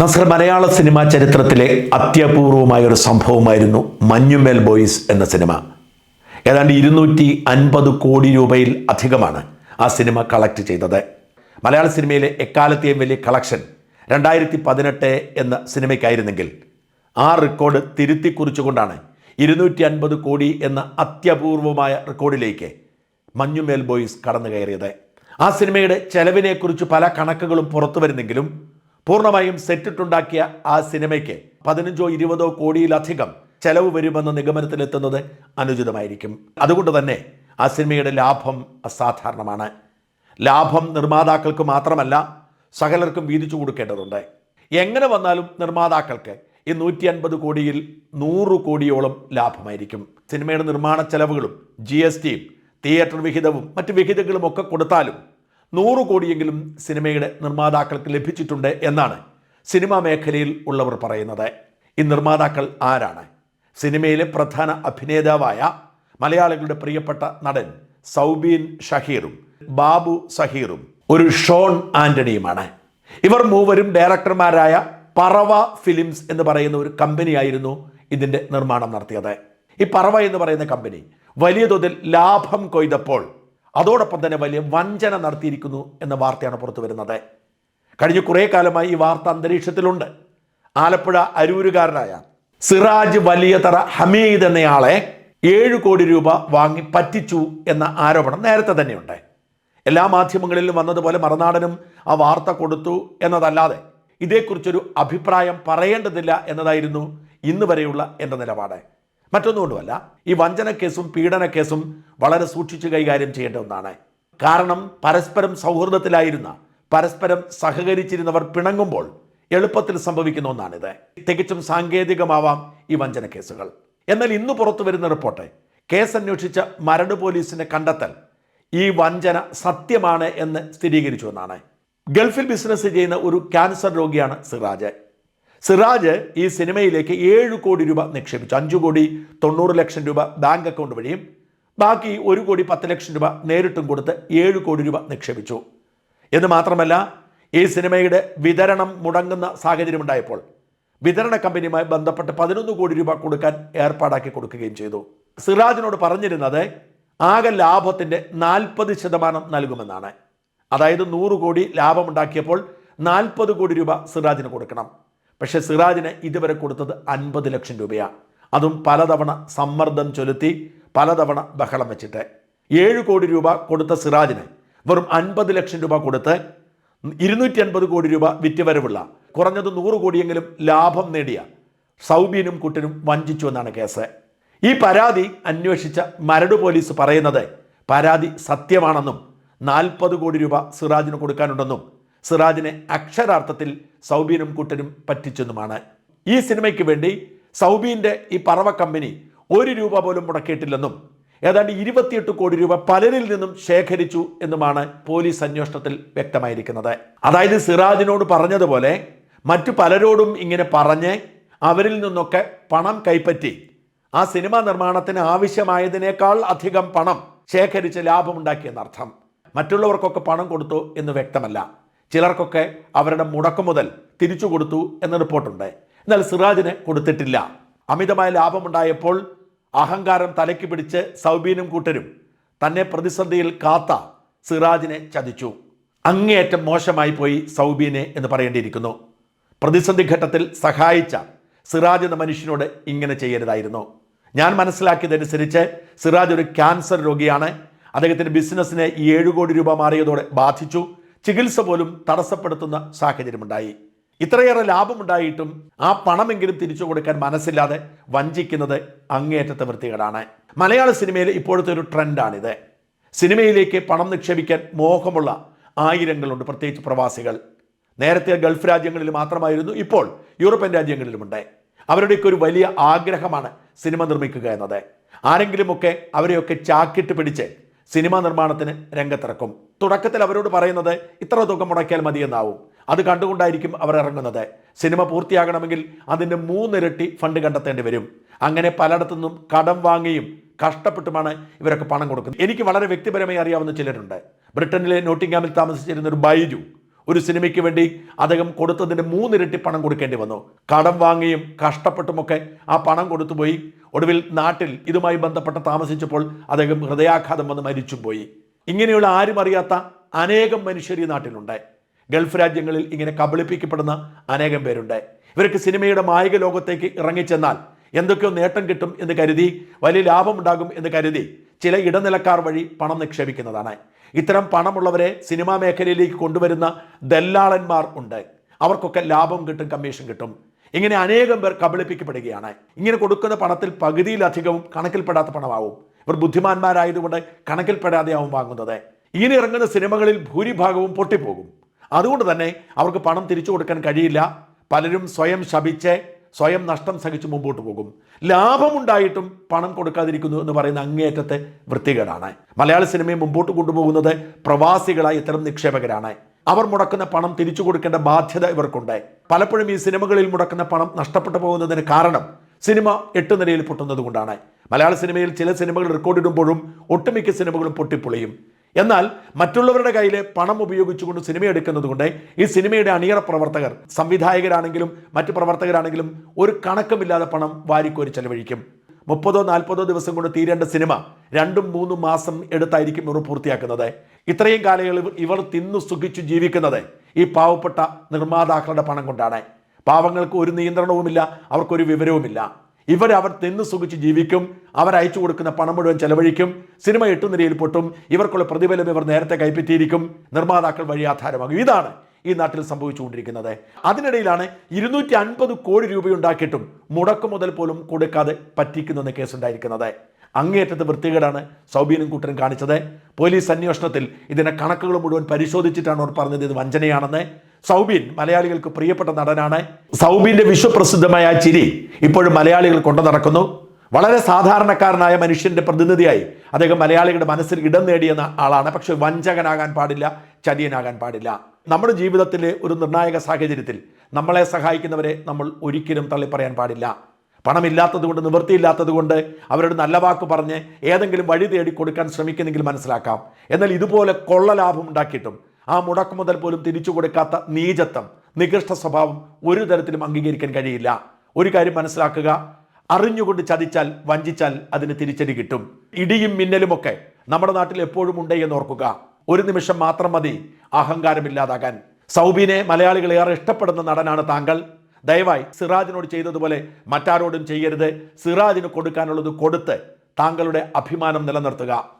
നസർ മലയാള cinema ചരിത്രത്തിലെ അത്യപൂർവമായ ഒരു സംഭവമായിരുന്നു മഞ്ഞുമേൽ ബോയ്സ് എന്ന സിനിമ. ഏതാണ്ട് ഇരുന്നൂറ്റി അൻപത് കോടി രൂപയിൽ അധികമാണ് ആ സിനിമ കളക്ട് ചെയ്തത്. മലയാള സിനിമയിലെ എക്കാലത്തെയും വലിയ കളക്ഷൻ രണ്ടായിരത്തി പതിനെട്ട് എന്ന സിനിമയ്ക്കായിരുന്നെങ്കിൽ ആ റെക്കോർഡ് തിരുത്തി കുറിച്ചുകൊണ്ടാണ് ഇരുന്നൂറ്റി അൻപത് കോടി എന്ന അത്യപൂർവമായ റെക്കോർഡിലേക്ക് മഞ്ഞുമേൽ ബോയ്സ് കടന്നു കയറിയത് ആ സിനിമയുടെ ചെലവിനെക്കുറിച്ച് പല കണക്കുകളും പുറത്തു വരുന്നെങ്കിലും പൂർണമായും സെറ്റിട്ടുണ്ടാക്കിയ ആ സിനിമയ്ക്ക് പതിനഞ്ചോ ഇരുപതോ കോടിയിലധികം ചെലവ് വരുമെന്ന നിഗമനത്തിലെത്തുന്നത് അനുചിതമായിരിക്കും. അതുകൊണ്ട് തന്നെ ആ സിനിമയുടെ ലാഭം അസാധാരണമാണ്. ലാഭം നിർമ്മാതാക്കൾക്ക് മാത്രമല്ല സകലർക്കും വീതിച്ചു കൊടുക്കേണ്ടതുണ്ട്. എങ്ങനെ വന്നാലും നിർമ്മാതാക്കൾക്ക് ഈ നൂറ്റി അൻപത് കോടിയിൽ നൂറ് കോടിയോളം ലാഭമായിരിക്കും. സിനിമയുടെ നിർമ്മാണ ചെലവുകളും ജി എസ് ടിയും തിയേറ്റർ വിഹിതവും മറ്റ് വിഹിതങ്ങളും ഒക്കെ കൊടുത്താലും നൂറ് കോടിയെങ്കിലും സിനിമയുടെ നിർമ്മാതാക്കൾക്ക് ലഭിച്ചിട്ടുണ്ട് എന്നാണ് സിനിമാ മേഖലയിൽ ഉള്ളവർ പറയുന്നത്. ഈ നിർമ്മാതാക്കൾ ആരാണ്? സിനിമയിലെ പ്രധാന അഭിനേതാവായ മലയാളികളുടെ പ്രിയപ്പെട്ട നടൻ സൗബീൻ ഷഹീറും ബാബു സഹീറും ഒരു ഷോൺ ആന്റണിയുമാണ്. ഇവർ മൂവരും ഡയറക്ടർമാരായ പറവ ഫിലിംസ് എന്ന് പറയുന്ന ഒരു കമ്പനിയായിരുന്നു ഇതിന്റെ നിർമ്മാണം നടത്തിയത്. ഈ പറവ എന്ന് പറയുന്ന കമ്പനി വലിയ തോതിൽ ലാഭം കൊയ്തപ്പോൾ അതോടൊപ്പം തന്നെ വലിയ വഞ്ചന നടത്തിയിരിക്കുന്നു എന്ന വാർത്തയാണ് പുറത്തു വരുന്നത്. കഴിഞ്ഞ കുറേ കാലമായി ഈ വാർത്ത അന്തരീക്ഷത്തിലുണ്ട്. ആലപ്പുഴ അരൂരുകാരനായ സിറാജ് വലിയതറ ഹമീദ് എന്നയാളെ ഏഴ് കോടി രൂപ വാങ്ങി പറ്റിച്ചു എന്ന ആരോപണം നേരത്തെ തന്നെയുണ്ട്. എല്ലാ മാധ്യമങ്ങളിലും വന്നതുപോലെ മറുനാടനും ആ വാർത്ത കൊടുത്തു എന്നതല്ലാതെ ഇതേക്കുറിച്ചൊരു അഭിപ്രായം പറയേണ്ടതില്ല എന്നതായിരുന്നു ഇന്ന് വരെയുള്ള എന്റെ നിലപാട്. മറ്റൊന്നുകൊണ്ടുമല്ല ഈ വഞ്ചന കേസും പീഡന കേസും വളരെ സൂക്ഷിച്ച് കൈകാര്യം ചെയ്യേണ്ട ഒന്നാണ്. കാരണം പരസ്പരം സൗഹൃദത്തിലായിരുന്ന പരസ്പരം സഹകരിച്ചിരുന്നവർ പിണങ്ങുമ്പോൾ എളുപ്പത്തിൽ സംഭവിക്കുന്ന ഒന്നാണിത്. തികച്ചും സാങ്കേതികമാവാം ഈ വഞ്ചന കേസുകൾ എന്നാൽ ഇന്ന് പുറത്തു വരുന്ന റിപ്പോർട്ട് കേസ് അന്വേഷിച്ച മരട് പോലീസിന്റെ കണ്ടെത്തൽ ഈ വഞ്ചന സത്യമാണ് എന്ന് സ്ഥിരീകരിച്ചു എന്നാണ്. ഗൾഫിൽ ബിസിനസ് ചെയ്യുന്ന ഒരു ക്യാൻസർ രോഗിയാണ് സിറാജ്. സിറാജ് ഈ സിനിമയിലേക്ക് ഏഴ് കോടി രൂപ നിക്ഷേപിച്ചു. അഞ്ചു കോടി തൊണ്ണൂറ് ലക്ഷം രൂപ ബാങ്ക് അക്കൗണ്ട് വഴിയും ബാക്കി ഒരു കോടി പത്ത് ലക്ഷം രൂപ നേരിട്ടും കൊടുത്ത് ഏഴ് കോടി രൂപ നിക്ഷേപിച്ചു. എന്ന് മാത്രമല്ല ഈ സിനിമയുടെ വിതരണം മുടങ്ങുന്ന സാഹചര്യമുണ്ടായപ്പോൾ വിതരണ കമ്പനിയുമായി ബന്ധപ്പെട്ട് പതിനൊന്ന് കോടി രൂപ കൊടുക്കാൻ ഏർപ്പാടാക്കി കൊടുക്കുകയും ചെയ്തു. സിറാജിനോട് പറഞ്ഞിരുന്നത് ആകെ ലാഭത്തിന്റെ നാൽപ്പത് ശതമാനം നൽകുമെന്നാണ്. അതായത് നൂറ് കോടി ലാഭമുണ്ടാക്കിയപ്പോൾ നാൽപ്പത് കോടി രൂപ സിറാജിന് കൊടുക്കണം. പക്ഷേ സിറാജിന് ഇതുവരെ കൊടുത്തത് അൻപത് ലക്ഷം രൂപയാണ്. അതും പലതവണ സമ്മർദ്ദം ചൊലുത്തി പലതവണ ബഹളം വെച്ചിട്ട്. ഏഴ് കോടി രൂപ കൊടുത്ത സിറാജിന് വെറും അൻപത് ലക്ഷം രൂപ കൊടുത്ത് ഇരുന്നൂറ്റി അൻപത് കോടി രൂപ വിറ്റുവരവുള്ള കുറഞ്ഞത് നൂറ് കോടിയെങ്കിലും ലാഭം നേടിയ സൗബീനും കുട്ടനും വഞ്ചിച്ചു എന്നാണ് കേസ്. ഈ പരാതി അന്വേഷിച്ച മരട് പോലീസ് പറയുന്നത് പരാതി സത്യമാണെന്നും നാൽപ്പത് കോടി രൂപ സിറാജിന് കൊടുക്കാനുണ്ടെന്നും സിറാജിനെ അക്ഷരാർത്ഥത്തിൽ സൗബീനും കൂട്ടരും പറ്റിച്ചെന്നുമാണ്. ഈ സിനിമയ്ക്ക് വേണ്ടി സൗബീന്റെ ഈ പറവ കമ്പനി ഒരു രൂപ പോലും മുടക്കിയിട്ടില്ലെന്നും ഏതാണ്ട് ഇരുപത്തിയെട്ട് കോടി രൂപ പലരിൽ നിന്നും ശേഖരിച്ചു എന്നുമാണ് പോലീസ് അന്വേഷണത്തിൽ വ്യക്തമായിരിക്കുന്നത്. അതായത് സിറാജിനോട് പറഞ്ഞതുപോലെ മറ്റു പലരോടും ഇങ്ങനെ പറഞ്ഞ് അവരിൽ നിന്നൊക്കെ പണം കൈപ്പറ്റി ആ സിനിമ നിർമ്മാണത്തിന് ആവശ്യമായതിനേക്കാൾ അധികം പണം ശേഖരിച്ച് ലാഭമുണ്ടാക്കിയെന്നർത്ഥം. മറ്റുള്ളവർക്കൊക്കെ പണം കൊടുത്തു എന്ന് വ്യക്തമല്ല. ചിലർക്കൊക്കെ അവരുടെ മുടക്കം മുതൽ തിരിച്ചു കൊടുത്തു എന്ന റിപ്പോർട്ടുണ്ട്. എന്നാൽ സിറാജിന് കൊടുത്തിട്ടില്ല. അമിതമായ ലാഭമുണ്ടായപ്പോൾ അഹങ്കാരം തലയ്ക്ക് പിടിച്ച് സൗബീനും കൂട്ടരും തന്നെ പ്രതിസന്ധിയിൽ കാത്ത സിറാജിനെ ചതിച്ചു. അങ്ങേയറ്റം മോശമായി പോയി സൗബീനെ എന്ന് പറയേണ്ടിയിരിക്കുന്നു. പ്രതിസന്ധി ഘട്ടത്തിൽ സഹായിച്ച സിറാജ് എന്ന മനുഷ്യനോട് ഇങ്ങനെ ചെയ്യരുതായിരുന്നു. ഞാൻ മനസ്സിലാക്കിയതനുസരിച്ച് സിറാജ് ഒരു ക്യാൻസർ രോഗിയാണ്. അദ്ദേഹത്തിന്റെ ബിസിനസ്സിനെ ഏഴ് കോടി രൂപ മാറിയതോടെ ബാധിച്ചു. ചികിത്സ പോലും തടസ്സപ്പെടുത്തുന്ന സാഹചര്യമുണ്ടായി. ഇത്രയേറെ ലാഭമുണ്ടായിട്ടും ആ പണമെങ്കിലും തിരിച്ചു കൊടുക്കാൻ മനസ്സില്ലാതെ വഞ്ചിക്കുന്നത് അങ്ങേയറ്റത്തെ വൃത്തികേടാണ്. മലയാള സിനിമയിൽ ഇപ്പോഴത്തെ ഒരു ട്രെൻഡാണിത്. സിനിമയിലേക്ക് പണം നിക്ഷേപിക്കാൻ മോഹമുള്ള ആയിരങ്ങളുണ്ട് പ്രത്യേകിച്ച് പ്രവാസികൾ. നേരത്തെ ഗൾഫ് രാജ്യങ്ങളിൽ മാത്രമായിരുന്നു ഇപ്പോൾ യൂറോപ്യൻ രാജ്യങ്ങളിലുമുണ്ട്. അവരുടെയൊക്കെ ഒരു വലിയ ആഗ്രഹമാണ് സിനിമ നിർമ്മിക്കുക എന്നത്. ആരെങ്കിലുമൊക്കെ അവരെയൊക്കെ ചാക്കിട്ട് പിടിച്ച് സിനിമാ നിർമ്മാണത്തിന് രംഗത്തിറക്കും. തുടക്കത്തിൽ അവരോട് പറയുന്നത് ഇത്ര തുക മുടക്കിയാൽ മതിയെന്നാവും. അത് കണ്ടുകൊണ്ടായിരിക്കും അവർ ഇറങ്ങുന്നത്. സിനിമ പൂർത്തിയാകണമെങ്കിൽ അതിന്റെ മൂന്നിരട്ടി ഫണ്ട് കണ്ടെത്തേണ്ടി വരും. അങ്ങനെ പലയിടത്തുനിന്നും കടം വാങ്ങിയും കഷ്ടപ്പെട്ടുമാണ് ഇവരൊക്കെ പണം കൊടുക്കുന്നത്. എനിക്ക് വളരെ വ്യക്തിപരമായി അറിയാവുന്ന ചിലരുണ്ട്. ബ്രിട്ടനിലെ നോട്ടിംഗാമിൽ താമസിച്ചിരുന്ന ഒരു ബൈജു ഒരു സിനിമയ്ക്ക് വേണ്ടി അദ്ദേഹം കൊടുത്തതിന്റെ മൂന്നിരട്ടി പണം കൊടുക്കേണ്ടി വന്നു. കടം വാങ്ങിയും കഷ്ടപ്പെട്ടുമൊക്കെ ആ പണം കൊടുത്തുപോയി ഒടുവിൽ നാട്ടിൽ ഇതുമായി ബന്ധപ്പെട്ട് താമസിച്ചപ്പോൾ അദ്ദേഹം ഹൃദയാഘാതം വന്ന് മരിച്ചും പോയി ഇങ്ങനെയുള്ള ആരും അറിയാത്ത അനേകം മനുഷ്യർ ഈ നാട്ടിലുണ്ട്. ഗൾഫ് രാജ്യങ്ങളിൽ ഇങ്ങനെ കബളിപ്പിക്കപ്പെടുന്ന അനേകം പേരുണ്ട്. ഇവർക്ക് സിനിമയുടെ മായിക ലോകത്തേക്ക് ഇറങ്ങിച്ചെന്നാൽ എന്തൊക്കെയോ നേട്ടം കിട്ടും എന്ന് കരുതി വലിയ ലാഭമുണ്ടാകും എന്ന് കരുതി ചില ഇടനിലക്കാർ വഴി പണം നിക്ഷേപിക്കുന്നതാണ്. ഇത്തരം പണമുള്ളവരെ സിനിമാ മേഖലയിലേക്ക് കൊണ്ടുവരുന്ന ദല്ലാളന്മാർ ഉണ്ട്. അവർക്കൊക്കെ ലാഭം കിട്ടും കമ്മീഷൻ കിട്ടും. ഇങ്ങനെ അനേകം പേർ കബളിപ്പിക്കപ്പെടുകയാണ്. ഇങ്ങനെ കൊടുക്കുന്ന പണത്തിൽ പകുതിയിലധികവും കണക്കിൽപ്പെടാത്ത പണമാവും. ഇവർ ബുദ്ധിമാന്മാരായതുകൊണ്ട് കണക്കിൽപ്പെടാതെയാവും വാങ്ങുന്നത്. ഇങ്ങനെ ഇറങ്ങുന്ന സിനിമകളിൽ ഭൂരിഭാഗവും പൊട്ടിപ്പോകും. അതുകൊണ്ട് തന്നെ അവർക്ക് പണം തിരിച്ചു കൊടുക്കാൻ കഴിയില്ല. പലരും സ്വയം ശപിച്ച് സ്വയം നഷ്ടം സഹിച്ച് മുമ്പോട്ട് പോകും. ലാഭമുണ്ടായിട്ടും പണം കൊടുക്കാതിരിക്കുന്നു എന്ന് പറയുന്ന അങ്ങേയറ്റത്തെ വൃത്തികേടാണ്. മലയാള സിനിമയെ മുമ്പോട്ട് കൊണ്ടുപോകുന്നത് പ്രവാസികളായ ഇത്തരം നിക്ഷേപകരാണ്. അവർ മുടക്കുന്ന പണം തിരിച്ചു കൊടുക്കേണ്ട ബാധ്യത ഇവർക്കുണ്ട്. പലപ്പോഴും ഈ സിനിമകളിൽ മുടക്കുന്ന പണം നഷ്ടപ്പെട്ടു പോകുന്നതിന് കാരണം സിനിമ എട്ട് നിലയിൽ പൊട്ടുന്നത് കൊണ്ടാണ് മലയാള സിനിമയിൽ ചില സിനിമകൾ റെക്കോർഡിടുമ്പോഴും ഒട്ടുമിക്ക സിനിമകളും പൊട്ടിപ്പൊളിയും. എന്നാൽ മറ്റുള്ളവരുടെ കയ്യിൽ പണം ഉപയോഗിച്ചുകൊണ്ട് സിനിമ എടുക്കുന്നത് കൊണ്ട് ഈ സിനിമയുടെ അണിയറ പ്രവർത്തകർ സംവിധായകരാണെങ്കിലും മറ്റു പ്രവർത്തകരാണെങ്കിലും ഒരു കണക്കുമില്ലാതെ പണം വാരിക്കോരി ചെലവഴിക്കും. മുപ്പതോ നാൽപ്പതോ ദിവസം കൊണ്ട് തീരേണ്ട സിനിമ രണ്ടും മൂന്നും മാസം എടുത്തായിരിക്കും ഇവർ പൂർത്തിയാക്കുന്നത്. ഇത്രയും കാലയളവ് ഇവർ തിന്നു സുഖിച്ചു ജീവിക്കുന്നത് ഈ പാവപ്പെട്ട നിർമ്മാതാക്കളുടെ പണം കൊണ്ടാണ്. പാവങ്ങൾക്ക് ഒരു നിയന്ത്രണവുമില്ല അവർക്കൊരു വിവരവുമില്ല. ഇവർ അവർ തിന്നു സുഖിച്ച് ജീവിക്കും. അവർ അയച്ചു കൊടുക്കുന്ന പണം മുഴുവൻ ചെലവഴിക്കും. സിനിമ എട്ടു നിരയിൽ പൊട്ടും. ഇവർക്കുള്ള പ്രതിഫലം ഇവർ നേരത്തെ കൈപ്പറ്റിയിരിക്കും. നിർമ്മാതാക്കൾ വഴി ആധാരമാകും. ഇതാണ് ഈ നാട്ടിൽ സംഭവിച്ചുകൊണ്ടിരിക്കുന്നത്. അതിനിടയിലാണ് ഇരുന്നൂറ്റി അൻപത് കോടി രൂപയുണ്ടാക്കിയിട്ടും മുടക്കു മുതൽ പോലും കൊടുക്കാതെ പറ്റിക്കുന്ന കേസുണ്ടായിരിക്കുന്നത്. അങ്ങേയറ്റത്തെ വൃത്തികേടാണ് സൗബീനും കൂട്ടരും കാണിച്ചത്. പോലീസ് അന്വേഷണത്തിൽ ഇതിന്റെ കണക്കുകൾ മുഴുവൻ പരിശോധിച്ചിട്ടാണ് അവർ പറഞ്ഞത്. ഇത് വഞ്ചനയാണെന്ന് സൗബീൻ മലയാളികൾക്ക് പ്രിയപ്പെട്ട നടനാണ്. സൗബിന്റെ വിശ്വപ്രസിദ്ധമായ ചിരി ഇപ്പോഴും മലയാളികൾ കൊണ്ടു നടക്കുന്നു. വളരെ സാധാരണക്കാരനായ മനുഷ്യന്റെ പ്രതിനിധിയായി അദ്ദേഹം മലയാളികളുടെ മനസ്സിൽ ഇടം നേടിയെന്ന ആളാണ്. പക്ഷെ വഞ്ചകനാകാൻ പാടില്ല ചതിയനാകാൻ പാടില്ല. നമ്മുടെ ജീവിതത്തിലെ ഒരു നിർണായക സാഹചര്യത്തിൽ നമ്മളെ സഹായിക്കുന്നവരെ നമ്മൾ ഒരിക്കലും തള്ളിപ്പറയാൻ പാടില്ല. പണമില്ലാത്തത് കൊണ്ട് നിവൃത്തിയില്ലാത്തത് കൊണ്ട് അവരോട് നല്ല വാക്ക് പറഞ്ഞ് ഏതെങ്കിലും വഴി തേടി കൊടുക്കാൻ ശ്രമിക്കുന്നെങ്കിൽ മനസ്സിലാക്കാം. എന്നാൽ ഇതുപോലെ കൊള്ള ലാഭം ഉണ്ടാക്കിയിട്ടും ആ മുടക്കു മുതൽ പോലും തിരിച്ചു കൊടുക്കാത്ത നീചത്വം നികൃഷ്ട സ്വഭാവം ഒരു തരത്തിലും അംഗീകരിക്കാൻ കഴിയില്ല. ഒരു കാര്യം മനസ്സിലാക്കുക അറിഞ്ഞുകൊണ്ട് ചതിച്ചാൽ വഞ്ചിച്ചാൽ അതിന് തിരിച്ചടി കിട്ടും. ഇടിയും മിന്നലുമൊക്കെ നമ്മുടെ നാട്ടിൽ എപ്പോഴും ഉണ്ടേ എന്ന് ഓർക്കുക. ഒരു നിമിഷം മാത്രം മതി അഹങ്കാരമില്ലാതാകാൻ സൗബിനെ മലയാളികൾ ഏറെ ഇഷ്ടപ്പെടുന്ന നടനാണ് താങ്കൾ. ദയവായി സിറാജിനോട് ചെയ്തതുപോലെ മറ്റാരോടും ചെയ്യരുത്. സിറാജിന് കൊടുക്കാനുള്ളത് കൊടുത്ത് താങ്കളുടെ അഭിമാനം നിലനിർത്തുക.